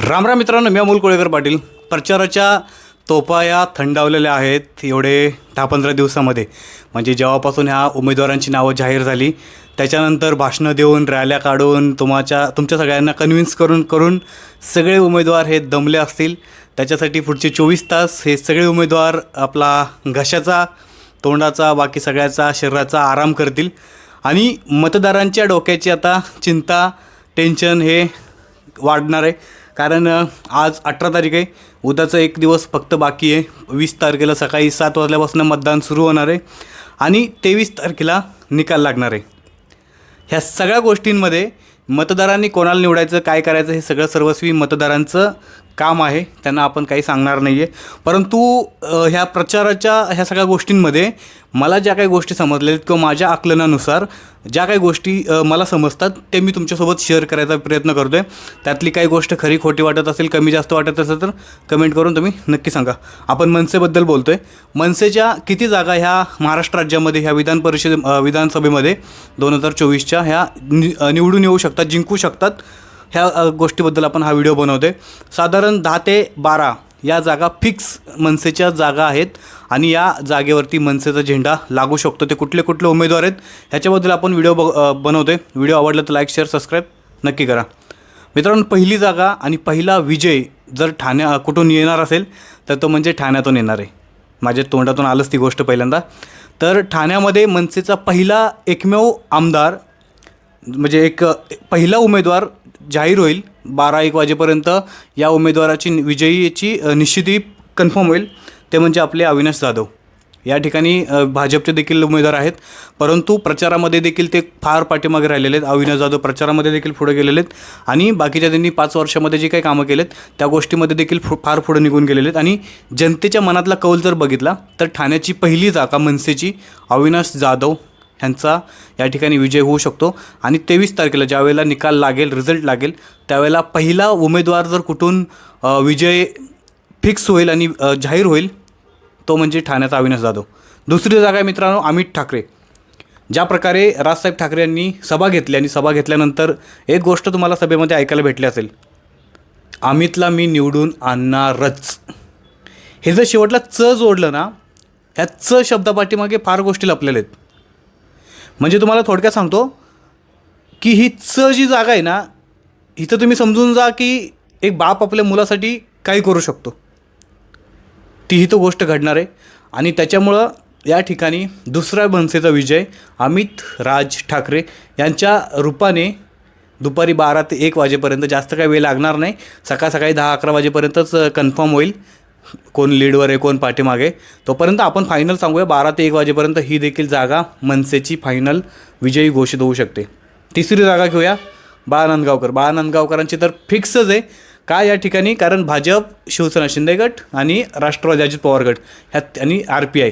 रामराम मित्रांनो मी अमोल कोळेकर पाटील. प्रचाराच्या तोपाया थंडावलेल्या आहेत एवढे दहा पंधरा दिवसामध्ये. म्हणजे जेव्हापासून ह्या उमेदवारांची नावं जाहीर झाली त्याच्यानंतर भाषणं देऊन रॅल्या काढून तुमच्या तुमच्या सगळ्यांना कन्व्हिन्स करून करून सगळे उमेदवार हे दमले असतील. त्याच्यासाठी पुढचे चोवीस तास हे सगळे उमेदवार आपला घशाचा तोंडाचा बाकी सगळ्याचा शरीराचा आराम करतील. आणि मतदारांच्या डोक्याची आता चिंता टेन्शन हे वाढणार आहे. कारण आज अठरा तारीख आहे. उद्याचा एक दिवस फक्त बाकी आहे. वीस तारखेला सकाळी सात वाजल्यापासून मतदान सुरू होणार आहे आणि तेवीस तारखेला निकाल लागणार आहे. ह्या सगळ्या गोष्टींमध्ये मतदारांनी कोणाला निवडायचं काय करायचं हे सगळं सर्वस्वी मतदारांचं काम आहे त्यांना आपण काही सांगणार नाही आहे परंतु ह्या प्रचाराच्या ह्या सगळ्या गोष्टींमध्ये मला ज्या काही गोष्टी समजल्या आहेत किंवा माझ्या आकलनानुसार ज्या काही गोष्टी मला समजतात ते मी तुमच्यासोबत शेअर करायचा प्रयत्न करतो आहे त्यातली काही गोष्ट खरी खोटी वाटत असेल कमी जास्त वाटत असेल तर कमेंट करून तुम्ही नक्की सांगा. आपण मनसेबद्दल बोलतो आहे मनसेच्या किती जागा ह्या महाराष्ट्र राज्यामध्ये ह्या विधान परिषद विधानसभेमध्ये दोन हजार चोवीसच्या ह्या नि निवडून येऊ शकतात जिंकू शकतात? ह्या गोष्टीबद्दल आपण हा व्हिडिओ बनवतो आहे साधारण दहा ते बारा या जागा फिक्स मनसेच्या जागा आहेत आणि या जागेवरती मनसेचा झेंडा लागू शकतो. ते कुठले कुठले उमेदवार आहेत ह्याच्याबद्दल आपण व्हिडिओ ब बनवतो आहे व्हिडिओ आवडला तर लाईक शेअर सबस्क्राईब नक्की करा. मित्रांनो पहिली जागा आणि पहिला विजय जर ठाण्या कुठून येणार असेल तर तो म्हणजे ठाण्यातून येणार आहे. माझ्या तोंडातून आलंच ती गोष्ट पहिल्यांदा. तर ठाण्यामध्ये मनसेचा पहिला एकमेव आमदार म्हणजे एक पहिला उमेदवार जाहीर होईल. बारा एक वाजेपर्यंत या उमेदवाराची विजयीची निश्चिती कन्फर्म होईल. ते म्हणजे आपले अविनाश जाधव. या ठिकाणी भाजपचे देखील उमेदवार आहेत. परंतु प्रचारामध्ये देखील ते फार पाठीमागे राहिलेले आहेत. अविनाश जाधव प्रचारामध्ये देखील पुढे गेलेले आहेत. आणि बाकीच्या त्यांनी पाच वर्षामध्ये जे काही कामं केलेत त्या गोष्टीमध्ये देखील फु फार पुढे निघून गेलेले आहेत. आणि जनतेच्या मनातला कौल जर बघितला तर ठाण्याची पहिली जागा मनसेची अविनाश जाधव ह्यांचा या ठिकाणी विजय होऊ शकतो. आणि तेवीस तारखेला ज्यावेळेला निकाल लागेल रिझल्ट लागेल त्यावेळेला पहिला उमेदवार जर कुठून विजय फिक्स होईल आणि जाहीर होईल तो म्हणजे ठाण्याचा अविनाश जाधव. दुसरी जागा आहे मित्रांनो अमित ठाकरे. ज्या प्रकारे राजसाहेब ठाकरे यांनी सभा घेतली आणि सभा घेतल्यानंतर एक गोष्ट तुम्हाला सभेमध्ये ऐकायला भेटली असेल. अमितला मी निवडून आणणारच. हे जर शेवटला च जोडलं ना ह्या च शब्दापाठीमागे फार गोष्टी लपलेल्या आहेत. म्हणजे तुम्हाला थोडक्यात सांगतो की ही च जी जागा आहे ना इथं तुम्ही समजून जा की एक बाप आपल्या मुलासाठी काही करू शकतो. तीही तो गोष्ट घडणार आहे. आणि त्याच्यामुळं या ठिकाणी दुसरा मनसेचा विजय अमित राज ठाकरे यांच्या रूपाने दुपारी बारा ते एक वाजेपर्यंत जास्त काही वेळ लागणार नाही. सकाळ सकाळी दहा अकरा वाजेपर्यंतच कन्फर्म होईल. कोण लीडवर आहे कोण पाठीमागे. तोपर्यंत आपण फायनल सांगूया. बारा ते एक वाजेपर्यंत ही देखील जागा मनसेची फायनल विजयी घोषित होऊ शकते. तिसरी जागा घेऊया. बाळा नांदगावकर. बाळा नांदगावकरांची तर फिक्सच आहे. का या ठिकाणी? कारण भाजप शिवसेना शिंदे गट आणि राष्ट्रवादी अजित पवार गट आणि आर पी आय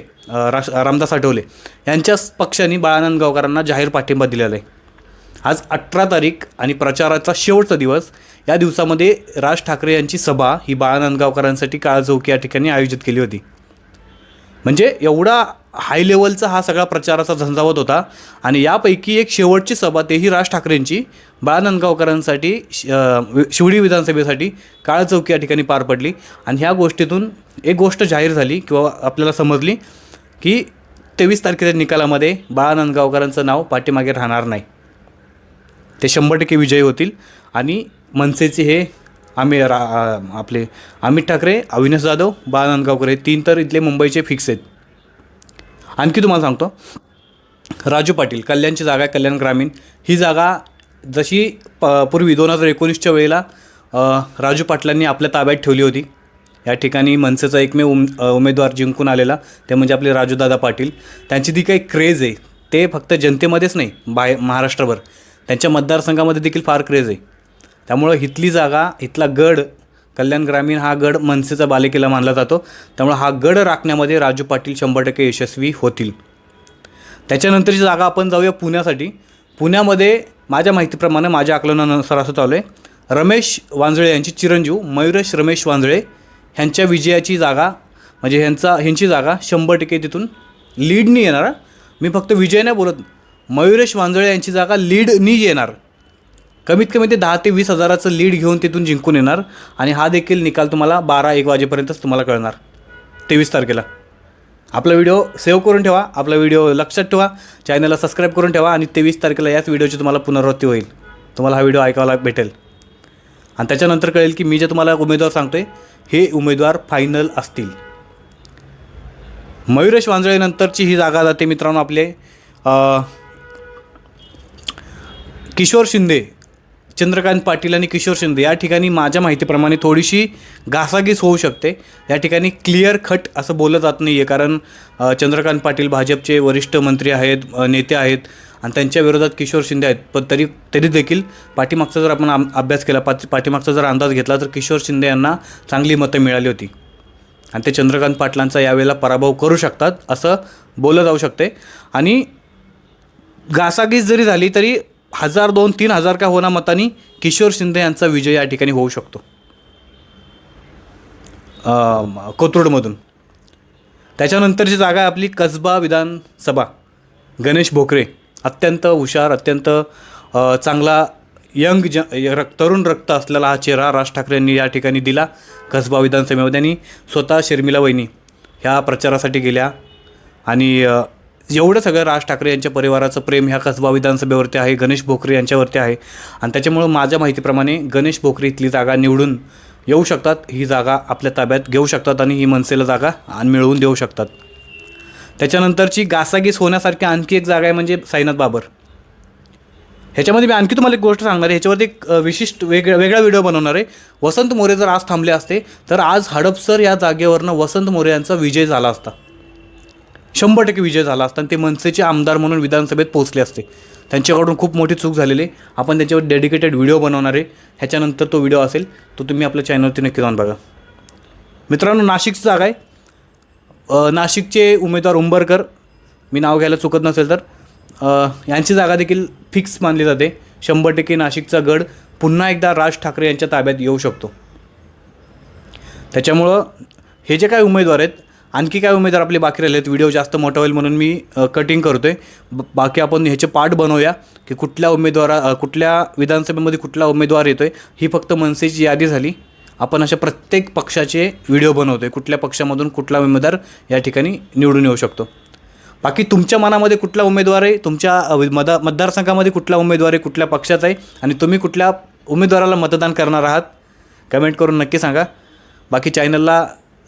राष रामदास आठवले यांच्याच पक्षांनी बाळानांदगावकरांना जाहीर पाठिंबा दिलेला आहे. आज अठरा तारीख आणि प्रचाराचा शेवटचा दिवस. या दिवसामध्ये राज ठाकरे यांची सभा ही बाळा नांदगावकरांसाठी काळ या ठिकाणी आयोजित केली होती. म्हणजे एवढा हाय लेवलचा हा सगळा प्रचाराचा झंझावत होता आणि यापैकी एक शेवटची सभा तेही राज ठाकरेंची बाळा नांदगावकरांसाठी श- शिवडी विधानसभेसाठी काळ चौकी या ठिकाणी पार पडली. आणि ह्या गोष्टीतून एक गोष्ट जाहीर झाली किंवा आपल्याला समजली की तेवीस तारखेच्या निकालामध्ये बाळा नांदगावकरांचं नाव पाठीमागे राहणार नाही. ते शंभर टक्के विजयी होतील आणि मनसेचे हे आम्ही रा आपले अमित ठाकरे अविनाश जाधव बाळा नांदगावकर हे तीन तर इथले मुंबईचे फिक्स आहेत. आणखी तुम्हाला सांगतो राजू पाटील कल्याणची जागा आहे कल्याण ग्रामीण. ही जागा जशी प पूर्वी दोन हजार एकोणीसच्या वेळेला राजू पाटलांनी आपल्या ताब्यात ठेवली होती. या ठिकाणी मनसेचा एकमेव उम उमेदवार जिंकून आलेला ते म्हणजे आपले राजूदादा पाटील. त्यांची ती काही क्रेज आहे ते फक्त जनतेमध्येच नाही बाय महाराष्ट्रभर. त्यांच्या मतदारसंघामध्ये देखील फार क्रेज आहे. त्यामुळं इथली जागा इथला गड कल्याण ग्रामीण हा गड मनसेचा बालेकिल्ला मानला जातो. त्यामुळे हा गड राखण्यामध्ये राजू पाटील शंभर टक्के यशस्वी होतील. त्याच्यानंतरची जागा आपण जाऊया पुण्यासाठी. पुण्यामध्ये माझ्या माहितीप्रमाणे माझ्या आकलनानुसार असं चालू आहे. रमेश वांजळे यांची चिरंजीव मयुरेश रमेश वांजळे ह्यांच्या विजयाची जागा म्हणजे ह्यांचा ह्यांची जागा शंभर टक्के तिथून लीडनी येणार. मी फक्त विजय नाही बोलत मयुरेश वांजळे यांची जागा लीडनी येणार. कमीत कमी ते दहा ते वीस हजाराचं लीड घेऊन तिथून जिंकून येणार. आणि हा देखील निकाल तुम्हाला बारा एक वाजेपर्यंतच तुम्हाला कळणार. तेवीस तारखेला. आपला व्हिडिओ सेव्ह करून ठेवा आपला व्हिडिओ लक्षात ठेवा चॅनलला सबस्क्राईब करून ठेवा आणि तेवीस तारखेला याच व्हिडिओची तुम्हाला पुनरावृत्ती होईल. तुम्हाला हा व्हिडिओ ऐकायला भेटेल. आणि त्याच्यानंतर कळेल की मी जे तुम्हाला उमेदवार सांगतो आहे हे उमेदवार फायनल असतील. मयुरेश वांजळेनंतरची ही जागा जाते मित्रांनो आपले. किशोर शिंदे. चंद्रकांत पाटील आणि किशोर शिंदे या ठिकाणी माझ्या माहितीप्रमाणे थोडीशी घासाघीस होऊ शकते. या ठिकाणी क्लिअर खट असं बोललं जात नाही आहे कारण चंद्रकांत पाटील भाजपचे वरिष्ठ मंत्री आहेत नेते आहेत आणि त्यांच्या विरोधात किशोर शिंदे आहेत. पण तरी तरी देखील पाठीमागचा जर आपण अभ्यास केला पाठी पाठीमागचा जर अंदाज घेतला तर किशोर शिंदे यांना चांगली मतं मिळाली होती. आणि ते चंद्रकांत पाटलांचा यावेळेला पराभव करू शकतात असं बोललं जाऊ शकते. आणि घासाघीस जरी झाली तरी हजार दोन तीन हजार का होणार मतांनी किशोर शिंदे यांचा विजय या ठिकाणी होऊ शकतो. कोथरूडमधून. त्याच्यानंतरची जागा आहे आपली कसबा विधानसभा. गणेश भोकरे. अत्यंत हुशार अत्यंत चांगला यंग ज रक तरुण रक्त असलेला हा चेहरा राज ठाकरे यांनी या ठिकाणी दिला कसबा विधानसभेमध्ये आणि स्वतः शर्मिला वहिनी ह्या प्रचारासाठी गेल्या. आणि एवढं सगळं राज ठाकरे यांच्या परिवाराचं प्रेम ह्या कसबा विधानसभेवरती आहे गणेश भोकरे यांच्यावरती आहे. आणि त्याच्यामुळं माझ्या माहितीप्रमाणे गणेश भोकरे इथली जागा निवडून येऊ शकतात ही जागा आपल्या ताब्यात घेऊ शकतात आणि ही मनसेला जागा आणि मिळवून देऊ शकतात. त्याच्यानंतरची गासागीस होण्यासारखी आणखी एक जागा आहे म्हणजे साईनाथ बाबर. ह्याच्यामध्ये मी आणखी तुम्हाला एक गोष्ट सांगणार आहे ह्याच्यावरती एक विशिष्ट वेगळा वेगळा व्हिडिओ बनवणार आहे. वसंत मोरे जर आज थांबले असते तर आज हडपसर या जागेवरनं वसंत मोरे यांचा विजय झाला असता. शंभर टक्के विजय झाला असता आणि ते मनसेचे आमदार म्हणून विधानसभेत पोहोचले असते. त्यांच्याकडून खूप मोठी चूक झालेली आहे. आपण त्याच्यावर डेडिकेटेड व्हिडिओ बनवणार आहे. ह्याच्यानंतर तो व्हिडिओ असेल तो तुम्ही आपल्या चॅनलवरती नक्की जाऊन बघा. मित्रांनो नाशिकची जागा आहे. नाशिकचे उमेदवार उंबरकर मी नाव घ्यायला चुकत नसेल तर यांची जागा देखील फिक्स मानली जाते. शंभर टक्के नाशिकचा गड पुन्हा एकदा राज ठाकरे यांच्या ताब्यात येऊ शकतो. त्याच्यामुळं हे जे काय उमेदवार आहेत आणखी काय उमेदवार आपले बाकी राहिले आहेत व्हिडिओ जास्त मोठा होईल म्हणून मी कटिंग करतो आहे बाकी आपण ह्याचे पार्ट बनवूया की कुठल्या उमेदवारा कुठल्या विधानसभेमध्ये कुठला उमेदवार येतो आहे ही फक्त मनसेची यादी झाली. आपण अशा प्रत्येक पक्षाचे व्हिडिओ बनवतो आहे कुठल्या पक्षामधून कुठला उमेदवार या ठिकाणी निवडून येऊ शकतो. बाकी तुमच्या मनामध्ये कुठला उमेदवार आहे? तुमच्या मदा मतदारसंघामध्ये कुठला उमेदवार आहे? कुठल्या पक्षाचा आहे? आणि तुम्ही कुठल्या उमेदवाराला मतदान करणार आहात? कमेंट करून नक्की सांगा. बाकी चॅनलला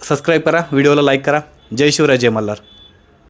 सबस्क्राईब करा व्हिडिओला लाईक करा. जय शिवराय जय मल्हार.